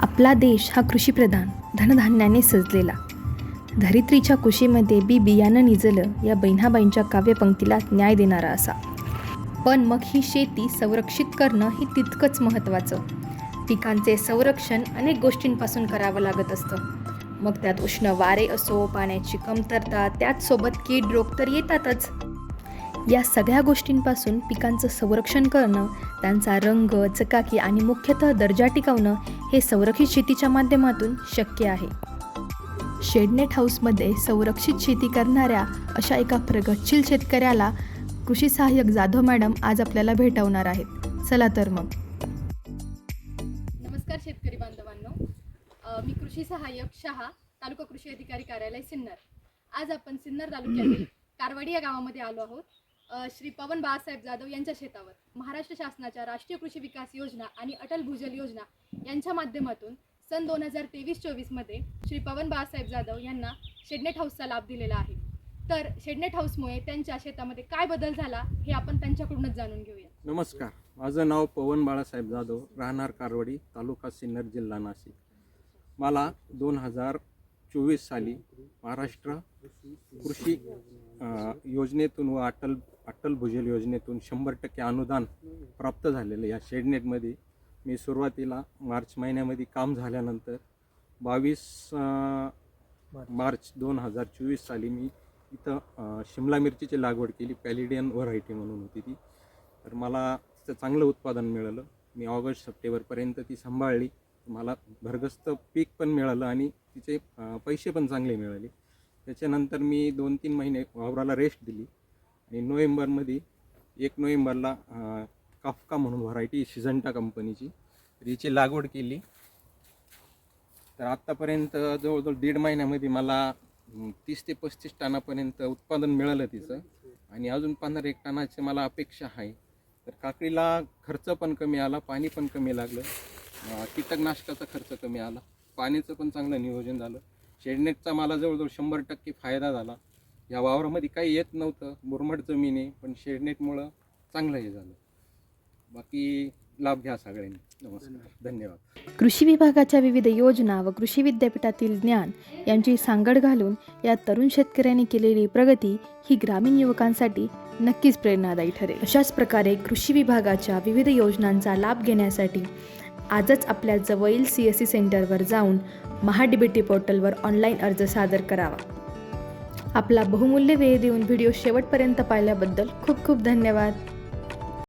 आपला देश हा कृषीप्रधान धनधान्याने सजलेला. धरित्रीच्या कुशीमध्ये बी बियाणं निजलं या बहिणाबाईंच्या काव्यपंक्तीला न्याय देणारा असा. पण मग ही शेती संरक्षित करणं हे तितकंच महत्त्वाचं. पिकांचे संरक्षण अनेक गोष्टींपासून करावं लागत असतं. मग त्यात उष्ण वारे असो पाण्याची कमतरता त्याचसोबत कीड रोग तर येतातच. या सगळ्या गोष्टींपासून पिकांचं संरक्षण करणं त्यांचा रंग चकाकी आणि मुख्यतः दर्जा टिकवणं हे संरक्षित शेतीच्या माध्यमातून शक्य आहे. शेडनेट हाऊसमध्ये संरक्षित शेती करणाऱ्या अशा एका प्रगतशील शेतकऱ्याला कृषी सहाय्यक जाधव मॅडम आज आपल्याला भेटवणार आहेत. चला तर मग. नमस्कार शेतकरी बांधवांनो. मी कृषी सहाय्यक शहा तालुका कृषी अधिकारी कार्यालय सिन्नर. आज आपण सिन्नर तालुक्यातील कारवाडी या गावामध्ये आलो आहोत. श्री पवन बाळासाहेब जाधव यांच्या शेतावर. महाराष्ट्र शासनाच्या राष्ट्रीय कृषी विकास योजना आणि अटल भूजल योजना यांच्या माध्यमातून सन दोन हजार तेवीस चोवीसमध्ये श्री पवन बाळासाहेब जाधव यांना शेडनेट हाऊसचा लाभ दिलेला आहे. तर शेडनेट हाऊसमुळे त्यांच्या शेतामध्ये काय बदल झाला हे आपण त्यांच्याकडूनच जाणून घेऊया. नमस्कार. माझं नाव पवन बाळासाहेब जाधव राहणार कारवाडी तालुका सिन्नर जिल्हा नाशिक. मला दोन हजार चोवीस साली महाराष्ट्र कृषी योजनेतून व अटल अटल भूजल योजनेतून शंभर टक्के अनुदान प्राप्त झालेलं या शेडनेटमध्ये मी सुरुवातीला मार्च महिन्यामध्ये काम झाल्यानंतर बावीस मार्च. दोन हजार चोवीस साली मी इथं शिमला मिरचीची लागवड केली. पॅलिडियन व्हरायटी म्हणून होती ती. तर मला तिचं चांगलं उत्पादन मिळालं. मी ऑगस्ट सप्टेंबरपर्यंत ती सांभाळली. मला भरगस्त पीक पण मिळालं आणि तिचे पैसे पण चांगले मिळाले. त्याच्यानंतर मी दोन तीन महिने वावराला रेस्ट दिली. आणि नोव्हेंबरमध्ये एक नोव्हेंबरला काफका म्हणून व्हरायटी सिजंटा कंपनीची. तर हिची लागवड केली. तर आत्तापर्यंत जवळजवळ दीड महिन्यामध्ये मला तीस ते पस्तीस टनापर्यंत उत्पादन मिळालं तिचं. आणि अजून पंधरा एक टनाची मला अपेक्षा आहे. तर काकडीला खर्च पण कमी आला पाणी पण कमी लागलं. कीटकनाशकाचा खर्च कमी आला. पाण्याचं पण चांगलं नियोजन झालं. शेडनेटचा मला जवळजवळ शंभर टक्के फायदा झाला. या वावरामध्ये काही येत नव्हतं. मुरमट जमीन आहे पण शेडनेटमुळं चांगलं हे झालं. बाकी लाभ घ्या सगळ्यांनी. नमस्कार. धन्यवाद. कृषी विभागाच्या विविध योजना व कृषी विद्यापीठातील ज्ञान यांची सांगड घालून या तरुण शेतकऱ्यांनी केलेली प्रगती ही ग्रामीण युवकांसाठी नक्कीच प्रेरणादायी ठरेल. अशाच प्रकारे कृषी विभागाच्या विविध योजनांचा लाभ घेण्यासाठी आजच आपल्या जवळील सी एस सी सेंटरवर जाऊन महाडीबीटी पोर्टलवर ऑनलाईन अर्ज सादर करावा. आपला बहुमूल्य वेळ देऊन व्हिडिओ शेवटपर्यंत पाहिल्याबद्दल खूप खूप धन्यवाद.